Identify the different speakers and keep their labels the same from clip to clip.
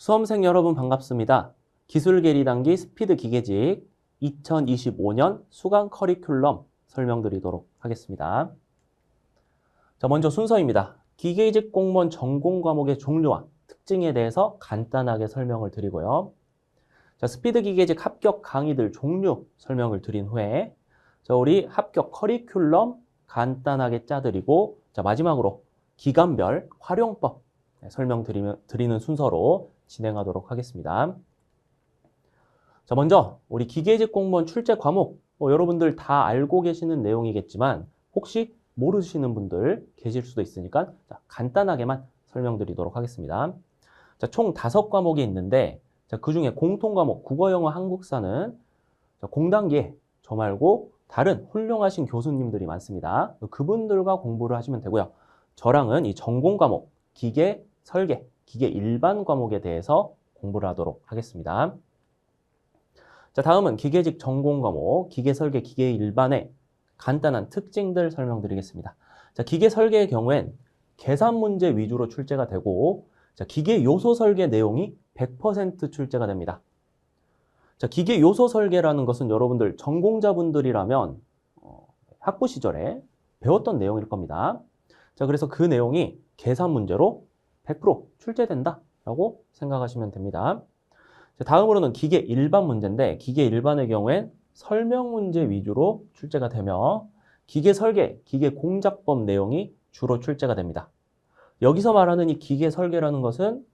Speaker 1: 수험생 여러분 반갑습니다. 기술계리 단기 스피드 기계직 2025년 수강 커리큘럼 설명드리도록 하겠습니다. 자, 먼저 순서입니다. 기계직 공무원 전공 과목의 종류와 특징에 대해서 간단하게 설명을 드리고요. 자, 스피드 기계직 합격 강의들 종류 설명을 드린 후에 자, 우리 합격 커리큘럼 간단하게 짜드리고 자, 마지막으로 기간별 활용법 네, 설명드리는 순서로 진행하도록 하겠습니다. 자, 먼저 우리 기계직 공무원 출제 과목 뭐 여러분들 다 알고 계시는 내용이겠지만 혹시 모르시는 분들 계실 수도 있으니까 자, 간단하게만 설명드리도록 하겠습니다. 자, 총 다섯 과목이 있는데 자, 그 중에 공통 과목 국어, 영어, 한국사는 자, 공단기에 저 말고 다른 훌륭하신 교수님들이 많습니다. 그분들과 공부를 하시면 되고요. 저랑은 이 전공 과목 기계, 설계, 기계 일반 과목에 대해서 공부를 하도록 하겠습니다. 자, 다음은 기계직 전공 과목, 기계 설계, 기계 일반의 간단한 특징들 설명드리겠습니다. 자, 기계 설계의 경우엔 계산 문제 위주로 출제가 되고, 자, 기계 요소 설계 내용이 100% 출제가 됩니다. 자, 기계 요소 설계라는 것은 여러분들 전공자분들이라면 어, 학부 시절에 배웠던 내용일 겁니다. 자, 그래서 그 내용이 계산 문제로 100% 출제된다라고 생각하시면 됩니다. 자, 다음으로는 기계 일반 문제인데 기계 일반의 경우엔 설명 문제 위주로 출제가 되며 기계 설계, 기계 공작법 내용이 주로 출제가 됩니다. 여기서 말하는 이 기계 설계라는 것은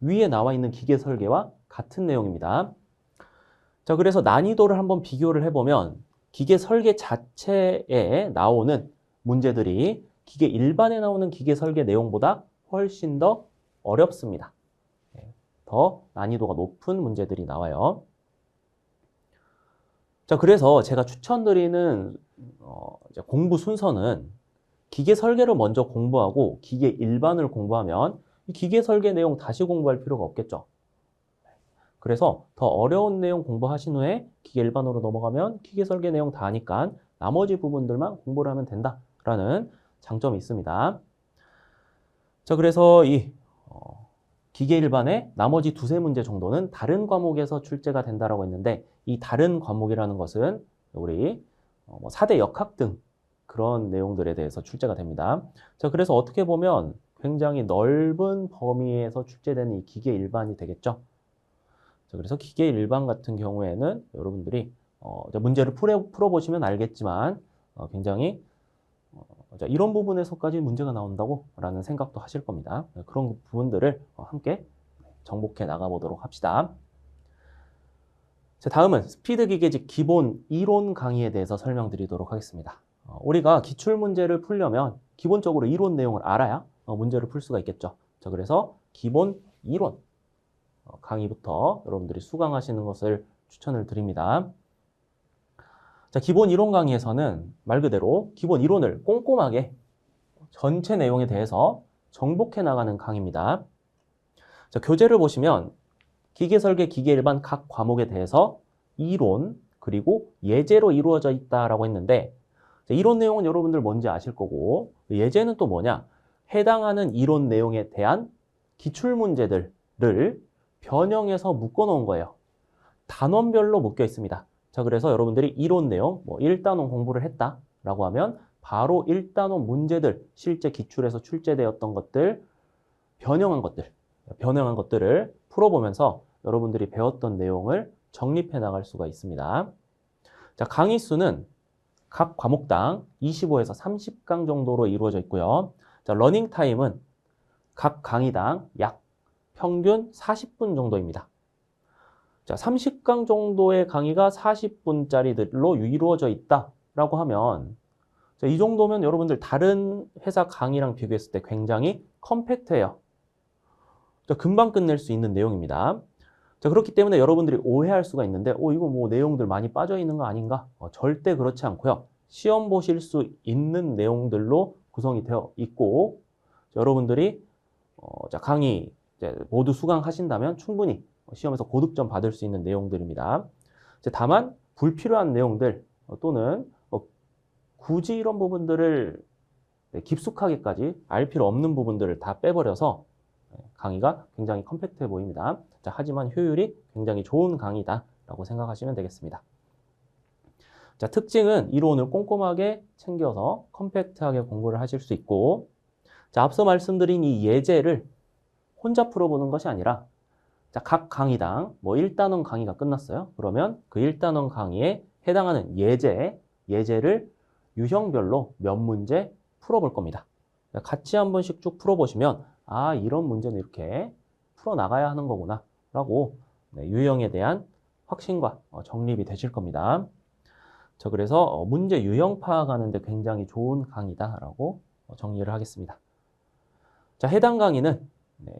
Speaker 1: 위에 나와 있는 기계 설계와 같은 내용입니다. 자, 그래서 난이도를 한번 비교를 해보면 기계 설계 자체에 나오는 문제들이 기계 일반에 나오는 기계 설계 내용보다 훨씬 더 어렵습니다. 네, 더 난이도가 높은 문제들이 나와요. 자, 그래서 제가 추천드리는 어, 공부 순서는 기계 설계를 먼저 공부하고 기계 일반을 공부하면 기계 설계 내용 다시 공부할 필요가 없겠죠. 그래서 더 어려운 내용 공부하신 후에 기계 일반으로 넘어가면 기계 설계 내용 다 하니까 나머지 부분들만 공부를 하면 된다라는 장점이 있습니다. 자, 그래서 이 어, 기계 일반의 나머지 두세 문제 정도는 다른 과목에서 출제가 된다라고 했는데 이 다른 과목이라는 것은 우리 어, 뭐 4대 역학 등 그런 내용들에 대해서 출제가 됩니다. 자, 그래서 어떻게 보면 굉장히 넓은 범위에서 출제되는 이 기계 일반이 되겠죠. 자, 그래서 기계 일반 같은 경우에는 여러분들이 어, 문제를 풀어, 풀어보시면 알겠지만 어, 굉장히 어, 이런 부분에서까지 문제가 나온다고 라는 생각도 하실 겁니다. 네, 그런 부분들을 어, 함께 정복해 나가보도록 합시다. 자, 다음은 스피드 기계직 기본 이론 강의에 대해서 설명드리도록 하겠습니다. 어, 우리가 기출 문제를 풀려면 기본적으로 이론 내용을 알아야 어, 문제를 풀 수가 있겠죠. 자, 그래서 기본 이론 어, 강의부터 여러분들이 수강하시는 것을 추천을 드립니다. 자, 기본 이론 강의에서는 말 그대로 기본 이론을 꼼꼼하게 전체 내용에 대해서 정복해 나가는 강의입니다. 자, 교재를 보시면 기계 설계, 기계 일반 각 과목에 대해서 이론 그리고 예제로 이루어져 있다라고 했는데 자, 이론 내용은 여러분들 뭔지 아실 거고 예제는 또 뭐냐? 해당하는 이론 내용에 대한 기출 문제들을 변형해서 묶어 놓은 거예요. 단원별로 묶여 있습니다. 자, 그래서 여러분들이 이론 내용, 뭐 1단원 공부를 했다라고 하면 바로 1단원 문제들, 실제 기출에서 출제되었던 것들, 변형한 것들, 변형한 것들을 풀어보면서 여러분들이 배웠던 내용을 정립해 나갈 수가 있습니다. 자, 강의 수는 각 과목당 25에서 30강 정도로 이루어져 있고요. 자, 러닝 타임은 각 강의당 약 평균 40분 정도입니다. 자, 30강 정도의 강의가 40분짜리들로 이루어져 있다라고 하면 자, 이 정도면 여러분들 다른 회사 강의랑 비교했을 때 굉장히 컴팩트해요. 자, 금방 끝낼 수 있는 내용입니다. 자, 그렇기 때문에 여러분들이 오해할 수가 있는데, 어, 이거 뭐 내용들 많이 빠져 있는 거 아닌가? 어, 절대 그렇지 않고요. 시험 보실 수 있는 내용들로 구성이 되어 있고, 자, 여러분들이 어, 자, 강의 모두 수강하신다면 충분히 시험에서 고득점 받을 수 있는 내용들입니다. 다만 불필요한 내용들 어, 또는 어, 굳이 이런 부분들을 네, 깊숙하게까지 알 필요 없는 부분들을 다 빼버려서 네, 강의가 굉장히 컴팩트해 보입니다. 자, 하지만 효율이 굉장히 좋은 강의다라고 생각하시면 되겠습니다. 자, 특징은 이론을 꼼꼼하게 챙겨서 컴팩트하게 공부를 하실 수 있고, 자, 앞서 말씀드린 이 예제를 혼자 풀어보는 것이 아니라, 자, 각 강의당 뭐 1단원 강의가 끝났어요. 그러면 그 1단원 강의에 해당하는 예제, 예제를 유형별로 몇 문제 풀어볼 겁니다. 같이 한 번씩 쭉 풀어보시면, 아, 이런 문제는 이렇게 풀어나가야 하는 거구나, 라고 네, 유형에 대한 확신과 어, 정립이 되실 겁니다. 저 그래서 어, 문제 유형 파악하는 데 굉장히 좋은 강의다라고 어, 정리를 하겠습니다. 자, 해당 강의는 네,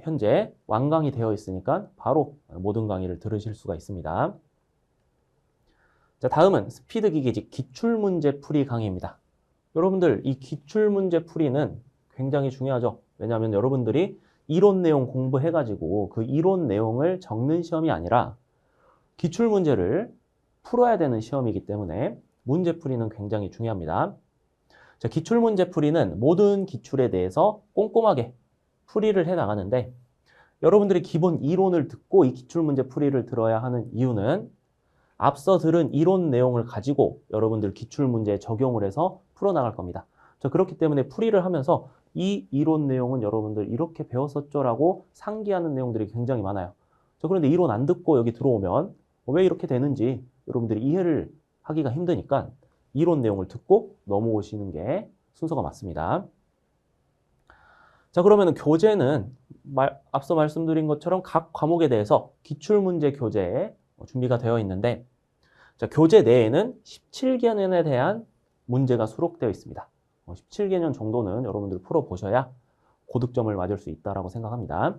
Speaker 1: 현재 완강이 되어 있으니까 바로 모든 강의를 들으실 수가 있습니다. 자, 다음은 스피드 기계직 기출문제 풀이 강의입니다. 여러분들 이 기출문제 풀이는 굉장히 중요하죠. 왜냐하면 여러분들이 이론 내용 공부해가지고 그 이론 내용을 적는 시험이 아니라 기출문제를 풀어야 되는 시험이기 때문에 문제풀이는 굉장히 중요합니다. 자, 기출문제풀이는 모든 기출에 대해서 꼼꼼하게 풀이를 해 나가는데 여러분들이 기본 이론을 듣고 이 기출문제 풀이를 들어야 하는 이유는 앞서 들은 이론 내용을 가지고 여러분들 기출문제에 적용을 해서 풀어나갈 겁니다. 자, 그렇기 때문에 풀이를 하면서 이 이론 내용은 여러분들 이렇게 배웠었죠라고 상기하는 내용들이 굉장히 많아요. 자, 그런데 이론 안 듣고 여기 들어오면 왜 이렇게 되는지 여러분들이 이해를 하기가 힘드니까 이론 내용을 듣고 넘어오시는 게 순서가 맞습니다. 자, 그러면 교재는 말, 앞서 말씀드린 것처럼 각 과목에 대해서 기출문제 교재에 준비가 되어 있는데 자, 교재 내에는 17개년에 대한 문제가 수록되어 있습니다. 17개년 어, 정도는 여러분들 풀어보셔야 고득점을 맞을 수 있다고 생각합니다.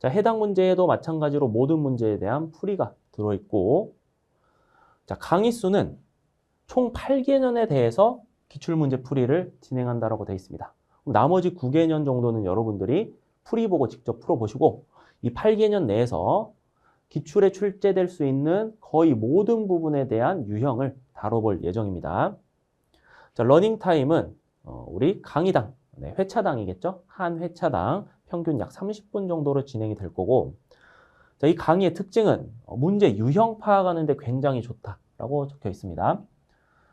Speaker 1: 자, 해당 문제에도 마찬가지로 모든 문제에 대한 풀이가 들어있고 자, 강의 수는 총 8개년에 대해서 기출문제 풀이를 진행한다라고 되어 있습니다. 나머지 9개년 정도는 여러분들이 풀이 보고 직접 풀어보시고 이 8개년 내에서 기출에 출제될 수 있는 거의 모든 부분에 대한 유형을 다뤄볼 예정입니다. 자, 러닝 타임은 어, 우리 강의당, 네, 회차당이겠죠? 한 회차당 평균 약 30분 정도로 진행이 될 거고 자, 이 강의의 특징은 어, 문제 유형 파악하는 데 굉장히 좋다라고 적혀 있습니다.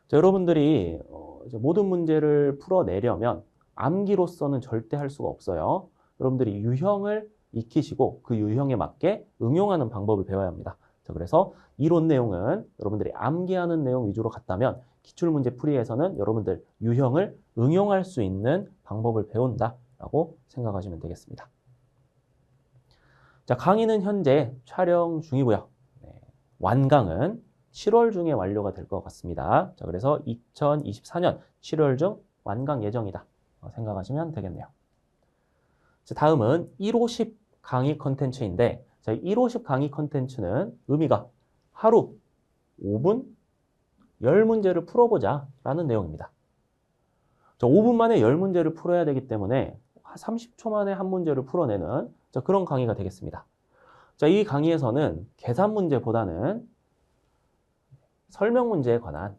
Speaker 1: 자, 여러분들이 어, 모든 문제를 풀어내려면 암기로서는 절대 할 수가 없어요. 여러분들이 유형을 익히시고 그 유형에 맞게 응용하는 방법을 배워야 합니다. 자, 그래서 이론 내용은 여러분들이 암기하는 내용 위주로 갔다면 기출문제 풀이에서는 여러분들 유형을 응용할 수 있는 방법을 배운다라고 생각하시면 되겠습니다. 자, 강의는 현재 촬영 중이고요. 네, 완강은 7월 중에 완료가 될 것 같습니다. 자, 그래서 2024년 7월 중 완강 예정이다. 어, 생각하시면 되겠네요. 자, 다음은 150 강의 컨텐츠인데, 자, 150 강의 컨텐츠는 의미가 하루 5분 10문제를 풀어보자 라는 내용입니다. 자, 5분 만에 10문제를 풀어야 되기 때문에 30초 만에 한 문제를 풀어내는 자, 그런 강의가 되겠습니다. 자, 이 강의에서는 계산 문제보다는 설명 문제에 관한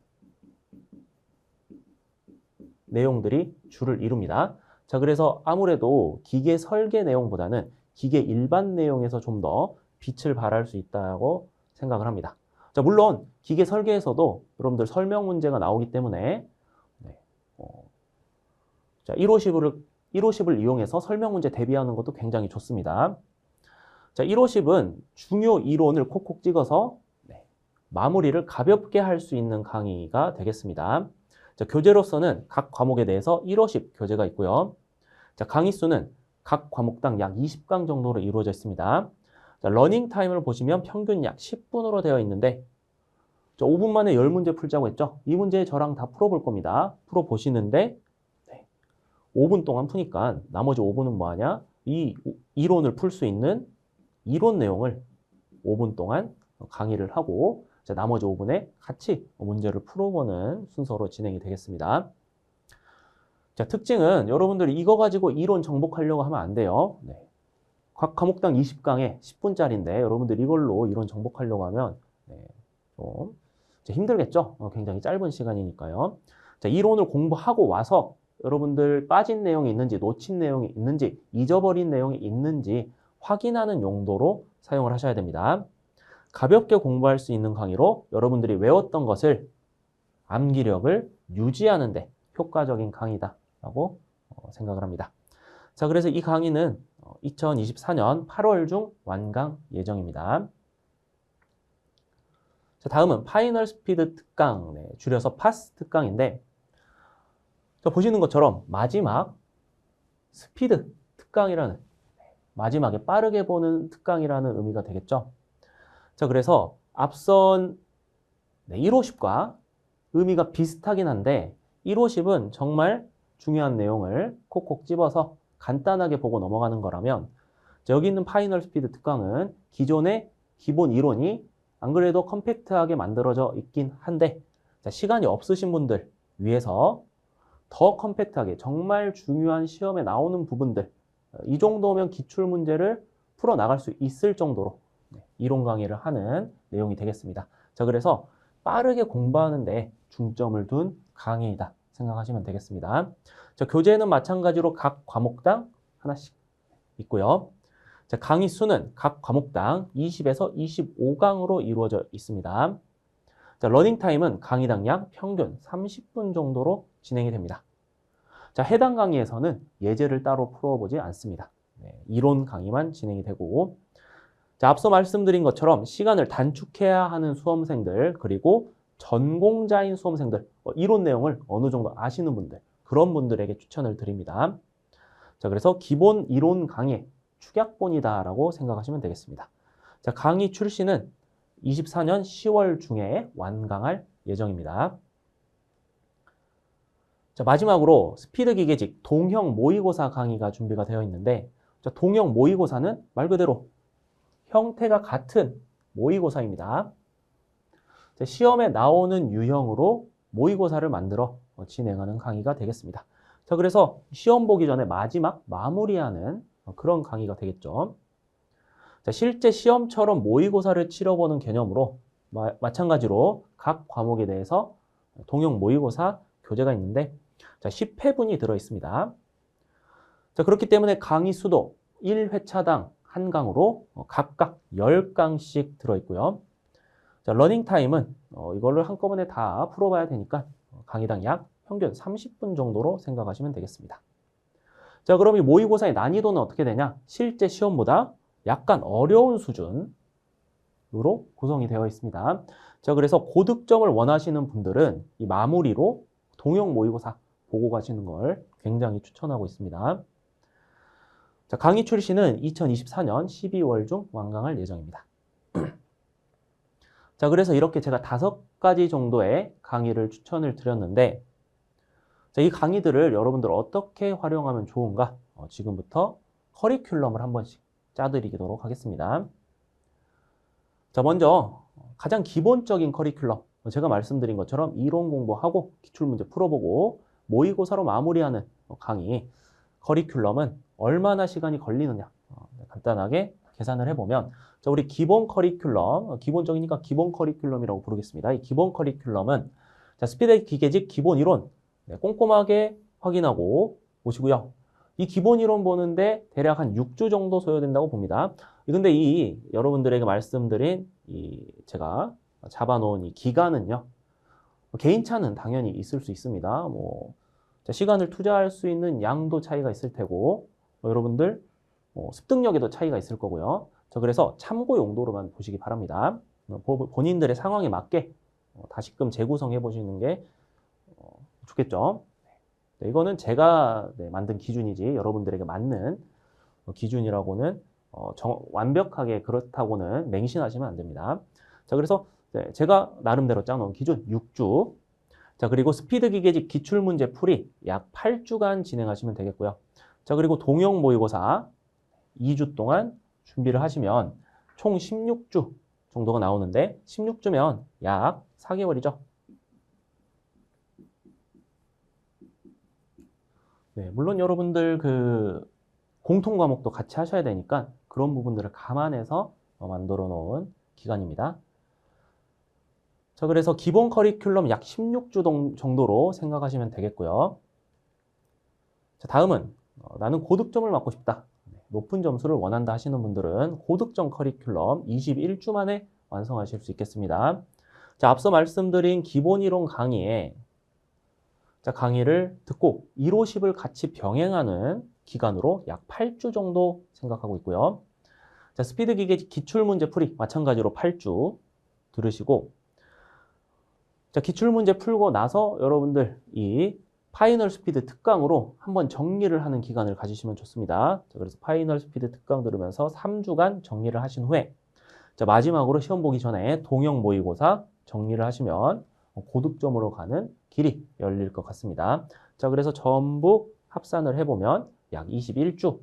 Speaker 1: 내용들이 주를 이룹니다. 자, 그래서 아무래도 기계 설계 내용보다는 기계 일반 내용에서 좀 더 빛을 발할 수 있다고 생각을 합니다. 자, 물론 기계 설계에서도 여러분들 설명 문제가 나오기 때문에 네, 어, 자, 150을 150을 이용해서 설명 문제 대비하는 것도 굉장히 좋습니다. 자, 150은 중요 이론을 콕콕 찍어서 네, 마무리를 가볍게 할 수 있는 강의가 되겠습니다. 자, 교재로서는 각 과목에 대해서 150 교재가 있고요. 자, 강의 수는 각 과목당 약 20강 정도로 이루어져 있습니다. 자, 러닝 타임을 보시면 평균 약 10분으로 되어 있는데 자, 5분 만에 10문제 풀자고 했죠? 이 문제 저랑 다 풀어볼 겁니다. 풀어보시는데 네, 5분 동안 푸니까 나머지 5분은 뭐하냐? 이 이론을 풀 수 있는 이론 내용을 5분 동안 강의를 하고 자, 나머지 5분에 같이 문제를 풀어보는 순서로 진행이 되겠습니다. 자, 특징은 여러분들이 이거 가지고 이론 정복하려고 하면 안 돼요. 네. 각 과목당 20강에 10분짜리인데 여러분들 이걸로 이론 정복하려고 하면 네, 좀 힘들겠죠? 어, 굉장히 짧은 시간이니까요. 자, 이론을 공부하고 와서 여러분들 빠진 내용이 있는지 놓친 내용이 있는지 잊어버린 내용이 있는지 확인하는 용도로 사용을 하셔야 됩니다. 가볍게 공부할 수 있는 강의로 여러분들이 외웠던 것을 암기력을 유지하는 데 효과적인 강의다라고 어, 생각을 합니다. 자, 그래서 이 강의는 2024년 8월 중 완강 예정입니다. 자, 다음은 파이널 스피드 특강, 네, 줄여서 파스 특강인데, 자, 보시는 것처럼 마지막 스피드 특강이라는, 마지막에 빠르게 보는 특강이라는 의미가 되겠죠. 자, 그래서 앞선 네, 150과 의미가 비슷하긴 한데, 150은 정말 중요한 내용을 콕콕 집어서 간단하게 보고 넘어가는 거라면, 자, 여기 있는 파이널 스피드 특강은 기존의 기본 이론이 안 그래도 컴팩트하게 만들어져 있긴 한데 자, 시간이 없으신 분들 위해서 더 컴팩트하게 정말 중요한 시험에 나오는 부분들 어, 이 정도면 기출 문제를 풀어 나갈 수 있을 정도로 네, 이론 강의를 하는 내용이 되겠습니다. 자, 그래서 빠르게 공부하는데 중점을 둔 강의이다 생각하시면 되겠습니다. 자, 교재는 마찬가지로 각 과목당 하나씩 있고요. 자, 강의 수는 각 과목당 20에서 25강으로 이루어져 있습니다. 자, 러닝 타임은 강의당 약 평균 30분 정도로 진행이 됩니다. 자, 해당 강의에서는 예제를 따로 풀어보지 않습니다. 네, 이론 강의만 진행이 되고, 자, 앞서 말씀드린 것처럼 시간을 단축해야 하는 수험생들, 그리고 전공자인 수험생들, 어, 이론 내용을 어느 정도 아시는 분들, 그런 분들에게 추천을 드립니다. 자, 그래서 기본 이론 강의, 축약본이다라고 생각하시면 되겠습니다. 자, 강의 출시는 24년 10월 중에 완강할 예정입니다. 자, 마지막으로 스피드 기계직 동형 모의고사 강의가 준비가 되어 있는데 자, 동형 모의고사는 말 그대로 형태가 같은 모의고사입니다. 자, 시험에 나오는 유형으로 모의고사를 만들어 진행하는 강의가 되겠습니다. 자, 그래서 시험 보기 전에 마지막 마무리하는 그런 강의가 되겠죠. 자, 실제 시험처럼 모의고사를 치러보는 개념으로 마, 마찬가지로 각 과목에 대해서 동형 모의고사 교재가 있는데 자, 10회분이 들어 있습니다. 자, 그렇기 때문에 강의 수도 1회차당 한 강으로 어, 각각 10강씩 들어 있고요. 자, 러닝 타임은 어, 이거를 한꺼번에 다 풀어봐야 되니까 어, 강의당 약 평균 30분 정도로 생각하시면 되겠습니다. 자, 그럼 이 모의고사의 난이도는 어떻게 되냐? 실제 시험보다 약간 어려운 수준으로 구성이 되어 있습니다. 자, 그래서 고득점을 원하시는 분들은 이 마무리로 동형 모의고사 보고 가시는 걸 굉장히 추천하고 있습니다. 자, 강의 출시는 2024년 12월 중 완강할 예정입니다. 자, 그래서 이렇게 제가 다섯 가지 정도의 강의를 추천을 드렸는데, 자, 이 강의들을 여러분들 어떻게 활용하면 좋은가? 어, 지금부터 커리큘럼을 한 번씩 짜드리도록 하겠습니다. 자, 먼저 가장 기본적인 커리큘럼. 제가 말씀드린 것처럼 이론 공부하고 기출문제 풀어보고 모의고사로 마무리하는 강의 커리큘럼은 얼마나 시간이 걸리느냐 어, 네, 간단하게 계산을 해보면 자, 우리 기본 커리큘럼 어, 기본적이니까 기본 커리큘럼이라고 부르겠습니다. 이 기본 커리큘럼은 자, 스피드 기계직 기본 이론 네, 꼼꼼하게 확인하고 오시고요. 이 기본 이론 보는데 대략 한 6주 정도 소요된다고 봅니다. 근데 이 여러분들에게 말씀드린 이 제가 잡아놓은 이 기간은요. 개인차는 당연히 있을 수 있습니다. 뭐 시간을 투자할 수 있는 양도 차이가 있을 테고 뭐 여러분들 뭐 습득력에도 차이가 있을 거고요. 저 그래서 참고 용도로만 보시기 바랍니다. 뭐 본인들의 상황에 맞게 어, 다시금 재구성해 보시는 게 좋겠죠. 네, 이거는 제가 네, 만든 기준이지 여러분들에게 맞는 어, 기준이라고는 어, 정, 완벽하게 그렇다고는 맹신하시면 안 됩니다. 자, 그래서 네, 제가 나름대로 짜놓은 기준 6주. 자, 그리고 스피드 기계직 기출문제 풀이 약 8주간 진행하시면 되겠고요. 자, 그리고 동형 모의고사 2주 동안 준비를 하시면 총 16주 정도가 나오는데 16주면 약 4개월이죠. 네, 물론 여러분들 그 공통 과목도 같이 하셔야 되니까 그런 부분들을 감안해서 어, 만들어 놓은 기간입니다. 자, 그래서 기본 커리큘럼 약 16주 정도로 생각하시면 되겠고요. 자, 다음은 어, 나는 고득점을 맞고 싶다. 네, 높은 점수를 원한다 하시는 분들은 고득점 커리큘럼 21주 만에 완성하실 수 있겠습니다. 자, 앞서 말씀드린 기본 이론 강의에 자, 강의를 듣고 150을 같이 병행하는 기간으로 약 8주 정도 생각하고 있고요. 자, 스피드 기계 기출 문제 풀이 마찬가지로 8주 들으시고 자, 기출 문제 풀고 나서 여러분들 이 파이널 스피드 특강으로 한번 정리를 하는 기간을 가지시면 좋습니다. 자, 그래서 파이널 스피드 특강 들으면서 3주간 정리를 하신 후에 자, 마지막으로 시험 보기 전에 동형 모의고사 정리를 하시면 고득점으로 가는 길이 열릴 것 같습니다. 자, 그래서 전부 합산을 해보면 약 21주.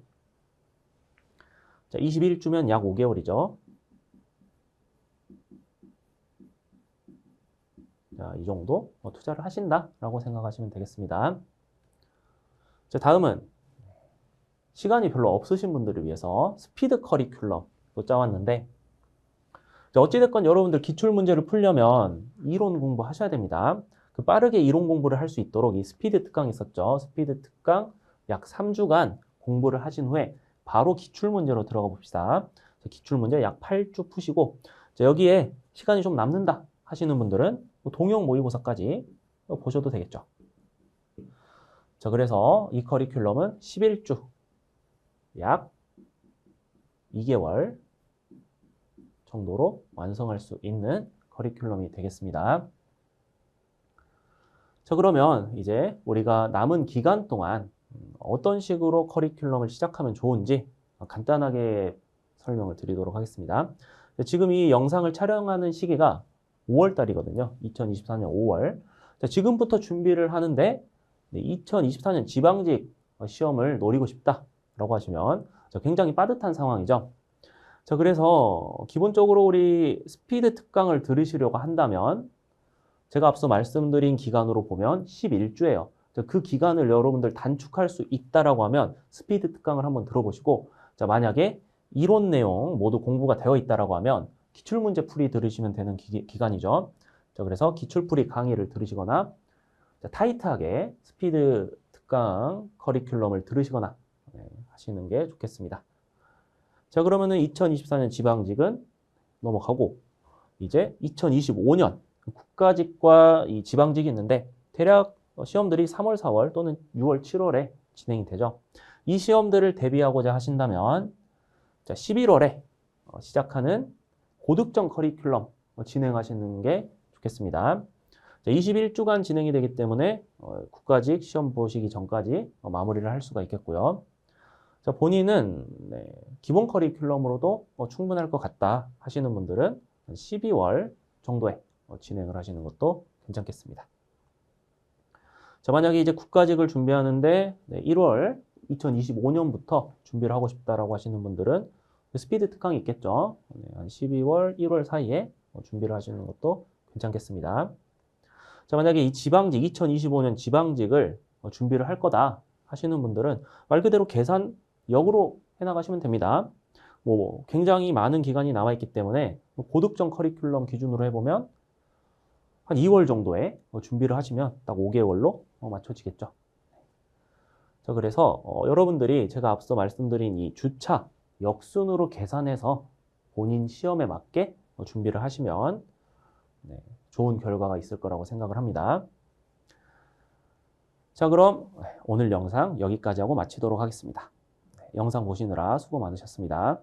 Speaker 1: 자, 21주면 약 5개월이죠. 자, 이 정도 뭐 투자를 하신다라고 생각하시면 되겠습니다. 자, 다음은 시간이 별로 없으신 분들을 위해서 스피드 커리큘럼도 짜왔는데 자, 어찌됐건 여러분들 기출 문제를 풀려면 이론 공부하셔야 됩니다. 그 빠르게 이론 공부를 할 수 있도록 이 스피드 특강 있었죠. 스피드 특강 약 3주간 공부를 하신 후에 바로 기출 문제로 들어가 봅시다. 자, 기출 문제 약 8주 푸시고 자, 여기에 시간이 좀 남는다 하시는 분들은 뭐 동형 모의고사까지 보셔도 되겠죠. 자, 그래서 이 커리큘럼은 11주 약 2개월 정도로 완성할 수 있는 커리큘럼이 되겠습니다. 자, 그러면 이제 우리가 남은 기간 동안 어떤 식으로 커리큘럼을 시작하면 좋은지 간단하게 설명을 드리도록 하겠습니다. 지금 이 영상을 촬영하는 시기가 5월 달이거든요. 2024년 5월. 자, 지금부터 준비를 하는데 2024년 지방직 시험을 노리고 싶다라고 하시면 굉장히 빠듯한 상황이죠. 자, 그래서 기본적으로 우리 스피드 특강을 들으시려고 한다면 제가 앞서 말씀드린 기간으로 보면 11주예요. 그 기간을 여러분들 단축할 수 있다라고 하면 스피드 특강을 한번 들어보시고 자, 만약에 이론 내용 모두 공부가 되어 있다라고 하면 기출문제 풀이 들으시면 되는 기, 간이죠 자, 그래서 기출풀이 강의를 들으시거나 자, 타이트하게 스피드 특강 커리큘럼을 들으시거나 네, 하시는 게 좋겠습니다. 자, 그러면은 2024년 지방직은 넘어가고 이제 2025년 국가직과 이 지방직이 있는데 대략 시험들이 3월, 4월 또는 6월, 7월에 진행이 되죠. 이 시험들을 대비하고자 하신다면 자, 11월에 어, 시작하는 고득점 커리큘럼 진행하시는 게 좋겠습니다. 자, 21주간 진행이 되기 때문에 어, 국가직 시험 보시기 전까지 어, 마무리를 할 수가 있겠고요. 자, 본인은 네, 기본 커리큘럼으로도 어, 충분할 것 같다 하시는 분들은 12월 정도에 어, 진행을 하시는 것도 괜찮겠습니다. 자, 만약에 이제 국가직을 준비하는데 네, 1월 2025년부터 준비를 하고 싶다라고 하시는 분들은 스피드 특강이 있겠죠. 네, 한 12월, 1월 사이에 어, 준비를 하시는 것도 괜찮겠습니다. 자, 만약에 이 지방직, 2025년 지방직을 어, 준비를 할 거다 하시는 분들은 말 그대로 계산 역으로 해나가시면 됩니다. 뭐 굉장히 많은 기간이 남아 있기 때문에 고득점 커리큘럼 기준으로 해보면 한 2월 정도에 어, 준비를 하시면 딱 5개월로 맞춰지겠죠. 자, 그래서 어, 여러분들이 제가 앞서 말씀드린 이 주차 역순으로 계산해서 본인 시험에 맞게 어, 준비를 하시면 네, 좋은 결과가 있을 거라고 생각을 합니다. 자, 그럼 오늘 영상 여기까지 하고 마치도록 하겠습니다. 네, 영상 보시느라 수고 많으셨습니다.